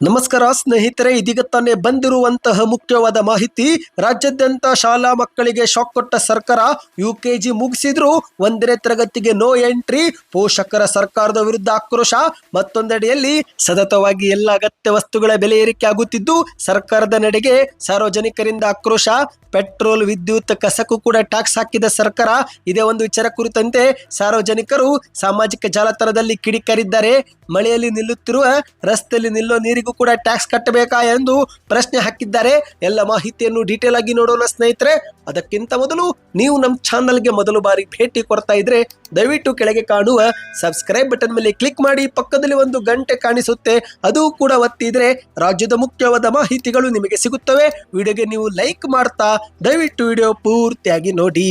ನಮಸ್ಕಾರ ಸ್ನೇಹಿತರೆ, ಇದೀಗ ತಾನೇ ಬಂದಿರುವಂತಹ ಮುಖ್ಯವಾದ ಮಾಹಿತಿ, ರಾಜ್ಯಾದ್ಯಂತ ಶಾಲಾ ಮಕ್ಕಳಿಗೆ ಶಾಕ್ ಕೊಟ್ಟ ಸರ್ಕಾರ ಯು ಕೆ ಜಿ ಮುಗಿಸಿದ್ರು. ಒಂದನೇ ತರಗತಿಗೆ ನೋ ಎಂಟ್ರಿ ಪೋಷಕರ ಸರ್ಕಾರದ ವಿರುದ್ಧ ಆಕ್ರೋಶ. ಮತ್ತೊಂದೆಡೆಯಲ್ಲಿ ಸತತವಾಗಿ ಎಲ್ಲ ಅಗತ್ಯ ವಸ್ತುಗಳ ಬೆಲೆ ಏರಿಕೆ ಆಗುತ್ತಿದ್ದು, ಸರ್ಕಾರದ ನಡೆಗೆ ಸಾರ್ವಜನಿಕರಿಂದ ಆಕ್ರೋಶ. ಪೆಟ್ರೋಲ್, ವಿದ್ಯುತ್, ಕಸಕ್ಕೂ ಕೂಡ ಟ್ಯಾಕ್ಸ್ ಹಾಕಿದ ಸರ್ಕಾರ, ಇದೇ ಒಂದು ವಿಚಾರ ಕುರಿತಂತೆ ಸಾರ್ವಜನಿಕರು ಸಾಮಾಜಿಕ ಜಾಲತಾಣದಲ್ಲಿ ಕಿಡಿಕಾರಿದ್ದಾರೆ. ಮಳೆಯಲ್ಲಿ ನಿಲ್ಲುತ್ತಿರುವ, ರಸ್ತೆಯಲ್ಲಿ ನಿಲ್ಲೋ ನೀರಿಗೂ ಕೂಡ ಟ್ಯಾಕ್ಸ್ ಕಟ್ಟಬೇಕಾ ಎಂದು ಪ್ರಶ್ನೆ ಹಾಕಿದ್ದಾರೆ. ಎಲ್ಲ ಮಾಹಿತಿಯನ್ನು ಡೀಟೇಲ್ ಆಗಿ ನೋಡೋಣ ಸ್ನೇಹಿತರೆ. ಅದಕ್ಕಿಂತ ಮೊದಲು ನೀವು ನಮ್ಮ ಚಾನಲ್ಗೆ ಮೊದಲು ಬಾರಿ ಭೇಟಿ ಕೊಡ್ತಾ ಇದ್ರೆ ದಯವಿಟ್ಟು ಕೆಳಗೆ ಕಾಣುವ ಸಬ್ಸ್ಕ್ರೈಬ್ ಬಟನ್ ಮೇಲೆ ಕ್ಲಿಕ್ ಮಾಡಿ. ಪಕ್ಕದಲ್ಲಿ ಒಂದು ಗಂಟೆ ಕಾಣಿಸುತ್ತೆ. ಅದು ಕೂಡ ಒತ್ತಿದ್ರೆ ರಾಜ್ಯದ ಮುಖ್ಯವಾದ ಮಾಹಿತಿಗಳು ನಿಮಗೆ ಸಿಗುತ್ತವೆ. ವಿಡಿಯೋಗೆ ನೀವು ಲೈಕ್ ಮಾಡ್ತಾ ದಯವಿಟ್ಟು ವಿಡಿಯೋ ಪೂರ್ತಿಯಾಗಿ ನೋಡಿ.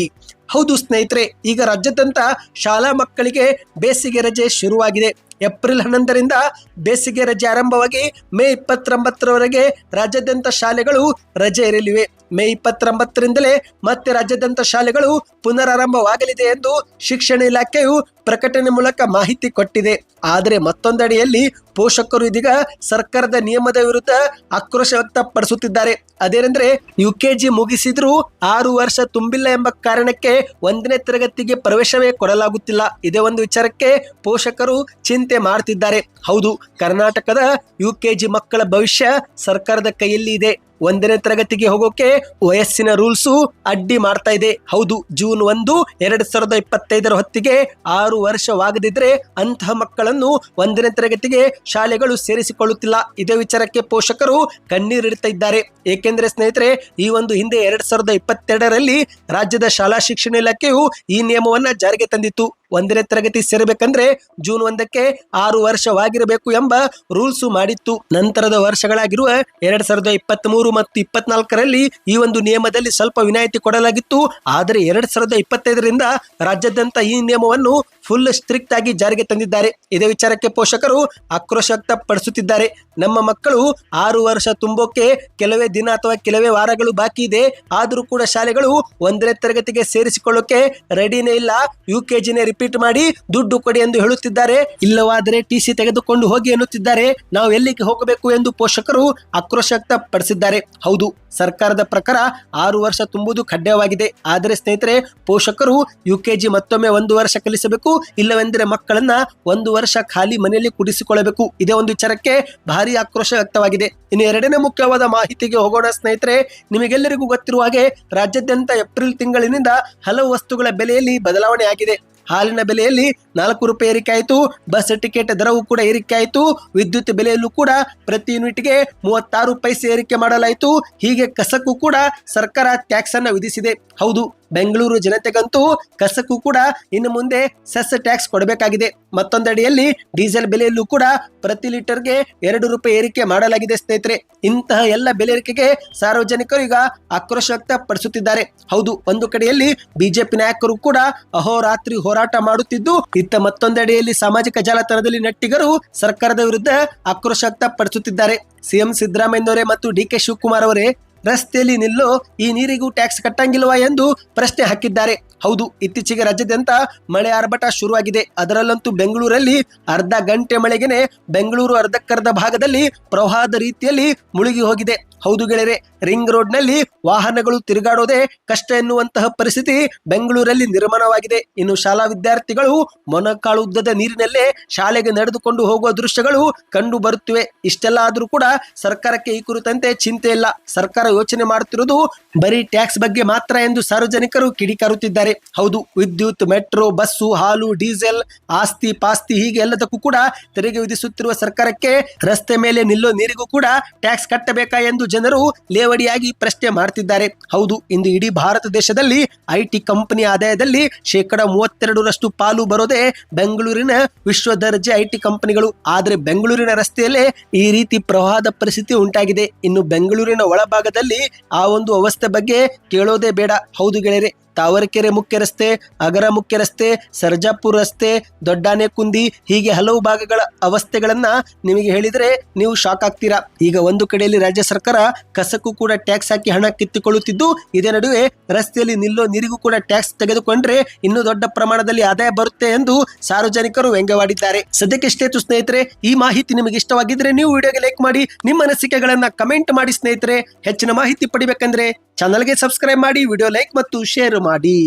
ಹೌದು ಸ್ನೇಹಿತರೆ, ಈಗ ರಾಜ್ಯಾದ್ಯಂತ ಶಾಲಾ ಮಕ್ಕಳಿಗೆ ಬೇಸಿಗೆ ರಜೆ ಶುರುವಾಗಿದೆ. ಏಪ್ರಿಲ್ ಹನ್ನೊಂದರಿಂದ ಬೇಸಿಗೆ ರಜೆ ಆರಂಭವಾಗಿ ಮೇ ಇಪ್ಪತ್ತೊಂಬತ್ತರವರೆಗೆ ರಾಜ್ಯಾದ್ಯಂತ ಶಾಲೆಗಳು ರಜೆ ಇರಲಿವೆ. ಮೇ ಇಪ್ಪತ್ತೊಂಬತ್ತರಿಂದಲೇ ಮತ್ತೆ ರಾಜ್ಯಾದ್ಯಂತ ಶಾಲೆಗಳು ಪುನರಾರಂಭವಾಗಲಿದೆ ಎಂದು ಶಿಕ್ಷಣ ಇಲಾಖೆಯು ಪ್ರಕಟಣೆ ಮೂಲಕ ಮಾಹಿತಿ ಕೊಟ್ಟಿದೆ. ಆದರೆ ಮತ್ತೊಂದಡಿಯಲ್ಲಿ ಪೋಷಕರು ಇದೀಗ ಸರ್ಕಾರದ ನಿಯಮದ ವಿರುದ್ಧ ಆಕ್ರೋಶ ವ್ಯಕ್ತಪಡಿಸುತ್ತಿದ್ದಾರೆ. ಅದೇನೆಂದ್ರೆ ಯು ಕೆ ಜಿ ಮುಗಿಸಿದ್ರೂ ಆರು ವರ್ಷ ತುಂಬಿಲ್ಲ ಎಂಬ ಕಾರಣಕ್ಕೆ ಒಂದನೇ ತರಗತಿಗೆ ಪ್ರವೇಶವೇ ಕೊಡಲಾಗುತ್ತಿಲ್ಲ. ಇದೇ ಒಂದು ವಿಚಾರಕ್ಕೆ ಪೋಷಕರು ಚಿಂತೆ ಮಾಡ್ತಿದ್ದಾರೆ. ಹೌದು, ಕರ್ನಾಟಕದ ಯು ಕೆ ಜಿ ಮಕ್ಕಳ ಭವಿಷ್ಯ ಸರ್ಕಾರದ ಕೈಯಲ್ಲಿ ಇದೆ ಒಂದನೇ ತರಗತಿಗೆ ಹೋಗೋಕೆ ವಯಸ್ಸಿನ ರೂಲ್ಸು ಅಡ್ಡಿ ಮಾಡ್ತಾ ಇದೆ. ಹೌದು, ಜೂನ್ ಒಂದು, ಎರಡ್ ಸಾವಿರದ ಇಪ್ಪತ್ತೈದರ ಹೊತ್ತಿಗೆ ಆರು ವರ್ಷವಾಗದಿದ್ರೆ ಅಂತಹ ಮಕ್ಕಳನ್ನು ಒಂದನೇ ತರಗತಿಗೆ ಶಾಲೆಗಳು ಸೇರಿಸಿಕೊಳ್ಳುತ್ತಿಲ್ಲ. ಇದೇ ವಿಚಾರಕ್ಕೆ ಪೋಷಕರು ಕಣ್ಣೀರಿಡ್ತಾ ಇದ್ದಾರೆ. ಏಕೆಂದರೆ ಸ್ನೇಹಿತರೆ, ಈ ಒಂದು ಹಿಂದೆ ಎರಡ್ ಸಾವಿರದ ಇಪ್ಪತ್ತೆರಡರಲ್ಲಿ ರಾಜ್ಯದ ಶಾಲಾ ಶಿಕ್ಷಣ ಇಲಾಖೆಯು ಈ ನಿಯಮವನ್ನ ಜಾರಿಗೆ ತಂದಿತ್ತು. ಒಂದನೇ ತರಗತಿ ಸೇರಬೇಕಂದ್ರೆ ಜೂನ್ ಒಂದಕ್ಕೆ ಆರು ವರ್ಷವಾಗಿರಬೇಕು ಎಂಬ ರೂಲ್ಸ್ ಮಾಡಿತ್ತು. ನಂತರದ ವರ್ಷಗಳಾಗಿರುವ ಎರಡ್ ಸಾವಿರದ ಇಪ್ಪತ್ತ್ ಮೂರು ಮತ್ತು ಇಪ್ಪತ್ನಾಲ್ಕರಲ್ಲಿ ಈ ಒಂದು ನಿಯಮದಲ್ಲಿ ಸ್ವಲ್ಪ ವಿನಾಯಿತಿ ಕೊಡಲಾಗಿತ್ತು. ಆದರೆ ಎರಡ್ ಸಾವಿರದ ಇಪ್ಪತ್ತೈದರಿಂದ ರಾಜ್ಯಾದ್ಯಂತ ಈ ನಿಯಮವನ್ನು ಫುಲ್ ಸ್ಟ್ರಿಕ್ಟ್ ಆಗಿ ಜಾರಿಗೆ ತಂದಿದ್ದಾರೆ. ಇದೇ ವಿಚಾರಕ್ಕೆ ಪೋಷಕರು ಆಕ್ರೋಶ ವ್ಯಕ್ತಪಡಿಸುತ್ತಿದ್ದಾರೆ. ನಮ್ಮ ಮಕ್ಕಳು ಆರು ವರ್ಷ ತುಂಬೋಕೆ ಕೆಲವೇ ದಿನ ಅಥವಾ ಕೆಲವೇ ವಾರಗಳು ಬಾಕಿ ಇದೆ. ಆದರೂ ಕೂಡ ಶಾಲೆಗಳು ಒಂದನೇ ತರಗತಿಗೆ ಸೇರಿಸಿಕೊಳ್ಳೋಕೆ ರೆಡಿನೇ ಇಲ್ಲ. ಯು ಕೆ ಜಿನೇ ರಿಪೀಟ್ ಮಾಡಿ ದುಡ್ಡು ಕೊಡಿ ಎಂದು ಹೇಳುತ್ತಿದ್ದಾರೆ. ಇಲ್ಲವಾದರೆ ಟಿ ಸಿ ತೆಗೆದುಕೊಂಡು ಹೋಗಿ ಎನ್ನುತ್ತಿದ್ದಾರೆ. ನಾವು ಎಲ್ಲಿಗೆ ಹೋಗಬೇಕು ಎಂದು ಪೋಷಕರು ಆಕ್ರೋಶ ವ್ಯಕ್ತಪಡಿಸಿದ್ದಾರೆ. ಹೌದು. ಸರ್ಕಾರದ ಪ್ರಕಾರ ಆರು ವರ್ಷ ತುಂಬುವುದು ಕಡ್ಡಾಯವಾಗಿದೆ. ಆದರೆ ಸ್ನೇಹಿತರೆ, ಪೋಷಕರು ಯು ಮತ್ತೊಮ್ಮೆ ಒಂದು ವರ್ಷ ಕಲಿಸಬೇಕು, ಇಲ್ಲವೆಂದರೆ ಮಕ್ಕಳನ್ನ ಒಂದು ವರ್ಷ ಖಾಲಿ ಮನೆಯಲ್ಲಿ ಕುಡಿಸಿಕೊಳ್ಳಬೇಕು. ಇದೇ ಒಂದು ವಿಚಾರಕ್ಕೆ ಭಾರಿ ಆಕ್ರೋಶ ವ್ಯಕ್ತವಾಗಿದೆ. ಇನ್ನು ಎರಡನೇ ಮುಖ್ಯವಾದ ಮಾಹಿತಿಗೆ ಹೋಗೋಣ ಸ್ನೇಹಿತರೆ. ನಿಮಗೆಲ್ಲರಿಗೂ ಗೊತ್ತಿರುವ ಹಾಗೆ ರಾಜ್ಯಾದ್ಯಂತ ಏಪ್ರಿಲ್ ತಿಂಗಳಿನಿಂದ ಹಲವು ವಸ್ತುಗಳ ಬೆಲೆಯಲ್ಲಿ ಬದಲಾವಣೆ ಆಗಿದೆ. ಹಾಲಿನ ಬೆಲೆಯಲ್ಲಿ ನಾಲ್ಕು ರೂಪಾಯಿ ಏರಿಕೆ ಆಯಿತು, ಬಸ್ ಟಿಕೆಟ್ ದರವೂ ಕೂಡ ಏರಿಕೆ ಆಯಿತು, ವಿದ್ಯುತ್ ಬೆಲೆಯಲ್ಲೂ ಕೂಡ ಪ್ರತಿ ಯೂನಿಟ್ಗೆ ಮೂವತ್ತಾರು ಪೈಸೆ ಏರಿಕೆ ಮಾಡಲಾಯಿತು. ಹೀಗೆ ಕಸಕ್ಕೂ ಕೂಡ ಸರ್ಕಾರ ಟ್ಯಾಕ್ಸ್ ಅನ್ನು ವಿಧಿಸಿದೆ. ಹೌದು. ಬೆಂಗಳೂರು ಜನತೆಗಂತೂ ಕಸಕ್ಕೂ ಕೂಡ ಇನ್ನು ಮುಂದೆ ಸೆಸ್ ಟ್ಯಾಕ್ಸ್ ಕೊಡಬೇಕಾಗಿದೆ. ಮತ್ತೊಂದಡಿಯಲ್ಲಿ ಡೀಸೆಲ್ ಬೆಲೆಯಲ್ಲೂ ಕೂಡ ಪ್ರತಿ ಲೀಟರ್ಗೆ ಎರಡು ರೂಪಾಯಿ ಏರಿಕೆ ಮಾಡಲಾಗಿದೆ ಸ್ನೇಹಿತರೆ. ಇಂತಹ ಎಲ್ಲ ಬೆಲೆ ಏರಿಕೆಗೆ ಸಾರ್ವಜನಿಕರು ಈಗ ಆಕ್ರೋಶ ವ್ಯಕ್ತಪಡಿಸುತ್ತಿದ್ದಾರೆ. ಹೌದು, ಒಂದು ಕಡೆಯಲ್ಲಿ ಬಿಜೆಪಿ ನಾಯಕರು ಕೂಡ ಅಹೋರಾತ್ರಿ ಹೋರಾಟ ಮಾಡುತ್ತಿದ್ದು, ಇತ್ತ ಮತ್ತೊಂದೆಡೆಯಲ್ಲಿ ಸಾಮಾಜಿಕ ಜಾಲತಾಣದಲ್ಲಿ ನೆಟ್ಟಿಗರು ಸರ್ಕಾರದ ವಿರುದ್ಧ ಆಕ್ರೋಶ ವ್ಯಕ್ತಪಡಿಸುತ್ತಿದ್ದಾರೆ. ಸಿಎಂ ಸಿದ್ದರಾಮಯ್ಯನವರೇ ಮತ್ತು ಡಿ ಕೆ ಶಿವಕುಮಾರ್ ಅವರೇ ರಸ್ತೆಯಲ್ಲಿ ನಿಲ್ಲೋ ಈ ನೀರಿಗೂ ಟ್ಯಾಕ್ಸ್ ಕಟ್ಟಂಗಿಲ್ವಾ ಎಂದು ಪ್ರಶ್ನೆ ಹಾಕಿದ್ದಾರೆ. ಹೌದು, ಇತ್ತೀಚೆಗೆ ರಾಜ್ಯಾದ್ಯಂತ ಮಳೆ ಆರ್ಭಟ ಶುರುವಾಗಿದೆ. ಅದರಲ್ಲಂತೂ ಬೆಂಗಳೂರಲ್ಲಿ ಅರ್ಧ ಗಂಟೆ ಮಳೆಗೆನೆ ಬೆಂಗಳೂರು ಅರ್ಧಕ್ಕರ್ಧ ಭಾಗದಲ್ಲಿ ಪ್ರವಾಹದ ರೀತಿಯಲ್ಲಿ ಮುಳುಗಿ ಹೋಗಿದೆ. ಹೌದು ಗೆಳೆಯರೆ, ರಿಂಗ್ ರೋಡ್ನಲ್ಲಿ ವಾಹನಗಳು ತಿರುಗಾಡೋದೇ ಕಷ್ಟ ಎನ್ನುವಂತಹ ಪರಿಸ್ಥಿತಿ ಬೆಂಗಳೂರಲ್ಲಿ ನಿರ್ಮಾಣವಾಗಿದೆ. ಇನ್ನು ಶಾಲಾ ವಿದ್ಯಾರ್ಥಿಗಳು ಮೊನಕಾಳು ಉದ್ದದ ನೀರಿನಲ್ಲೇ ಶಾಲೆಗೆ ನಡೆದುಕೊಂಡು ಹೋಗುವ ದೃಶ್ಯಗಳು ಕಂಡು ಬರುತ್ತಿವೆ. ಇಷ್ಟೆಲ್ಲ ಆದರೂ ಕೂಡ ಸರ್ಕಾರಕ್ಕೆ ಈ ಕುರಿತಂತೆ ಚಿಂತೆ ಇಲ್ಲ. ಸರ್ಕಾರ ಯೋಚನೆ ಮಾಡುತ್ತಿರುವುದು ಬರೀ ಟ್ಯಾಕ್ಸ್ ಬಗ್ಗೆ ಮಾತ್ರ ಎಂದು ಸಾರ್ವಜನಿಕರು ಕಿಡಿಕಾರುತ್ತಿದ್ದಾರೆ. ಹೌದು, ವಿದ್ಯುತ್, ಮೆಟ್ರೋ, ಬಸ್ಸು, ಹಾಲು, ಡೀಸೆಲ್, ಆಸ್ತಿ, ಪಾಸ್ತಿ ಹೀಗೆ ಎಲ್ಲದಕ್ಕೂ ಕೂಡ ತೆರಿಗೆ ವಿಧಿಸುತ್ತಿರುವ ಸರ್ಕಾರಕ್ಕೆ ರಸ್ತೆ ಮೇಲೆ ನಿಲ್ಲೋ ನೀರಿಗೂ ಕೂಡ ಟ್ಯಾಕ್ಸ್ ಕಟ್ಟಬೇಕಾ ಎಂದು ಜನರು ಲೇವಡಿಯಾಗಿ ಪ್ರಶ್ನೆ ಮಾಡ್ತಿದ್ದಾರೆ. ಹೌದು, ಇಂದು ಇಡೀ ಭಾರತ ದೇಶದಲ್ಲಿ ಐಟಿ ಕಂಪನಿ ಆದಾಯದಲ್ಲಿ ಶೇಕಡ ಮೂವತ್ತೆರಡರಷ್ಟು ಪಾಲು ಬರೋದೇ ಬೆಂಗಳೂರಿನ ವಿಶ್ವ ದರ್ಜೆ ಐಟಿ ಕಂಪನಿಗಳು. ಆದರೆ ಬೆಂಗಳೂರಿನ ರಸ್ತೆಯಲ್ಲೇ ಈ ರೀತಿ ಪ್ರವಾಹದ ಪರಿಸ್ಥಿತಿ ಉಂಟಾಗಿದೆ. ಇನ್ನು ಬೆಂಗಳೂರಿನ ಒಳಭಾಗದಲ್ಲಿ ಆ ಒಂದು ಅವಸ್ಥೆ ಬಗ್ಗೆ ಕೇಳೋದೇ ಬೇಡ. ಹೌದು ಗೆಳೆಯರೆ ತಾವರೆಕೆರೆ ಮುಖ್ಯ ರಸ್ತೆ, ಅಗರ ಮುಖ್ಯ ರಸ್ತೆ, ಸರ್ಜಾಪುರ ರಸ್ತೆ, ದೊಡ್ಡಾನೆಕುಂದಿ ಹೀಗೆ ಹಲವು ಭಾಗಗಳ ಅವಸ್ಥೆಗಳನ್ನ ನಿಮಗೆ ಹೇಳಿದ್ರೆ ನೀವು ಶಾಕ್ ಆಗ್ತೀರಾ. ಈಗ ಒಂದು ಕಡೆಯಲ್ಲಿ ರಾಜ್ಯ ಸರ್ಕಾರ ಕಸಕ್ಕೂ ಕೂಡ ಟ್ಯಾಕ್ಸ್ ಹಾಕಿ ಹಣ ಕಿತ್ತುಕೊಳ್ಳುತ್ತಿದ್ದು, ಇದೇ ನಡುವೆ ರಸ್ತೆಯಲ್ಲಿ ನಿಲ್ಲೋ ನೀರಿಗೂ ಕೂಡ ಟ್ಯಾಕ್ಸ್ ತೆಗೆದುಕೊಂಡ್ರೆ ಇನ್ನೂ ದೊಡ್ಡ ಪ್ರಮಾಣದಲ್ಲಿ ಆದಾಯ ಬರುತ್ತೆ ಎಂದು ಸಾರ್ವಜನಿಕರು ವ್ಯಂಗ್ಯವಾಡಿದ್ದಾರೆ. ಸದ್ಯಕ್ಕೆ ಸ್ನೇಹಿತರೆ, ಈ ಮಾಹಿತಿ ನಿಮಗೆ ಇಷ್ಟವಾಗಿದ್ರೆ ನೀವು ವಿಡಿಯೋಗೆ ಲೈಕ್ ಮಾಡಿ, ನಿಮ್ಮ ಅನಿಸಿಕೆಗಳನ್ನ ಕಮೆಂಟ್ ಮಾಡಿ ಸ್ನೇಹಿತರೆ. ಹೆಚ್ಚಿನ ಮಾಹಿತಿ ಪಡಿಬೇಕಂದ್ರೆ ಚಾನಲ್ಗೆ ಸಬ್ಸ್ಕ್ರೈಬ್ ಮಾಡಿ, ವಿಡಿಯೋ ಲೈಕ್ ಮತ್ತು ಶೇರ್ ಮಾಡಿ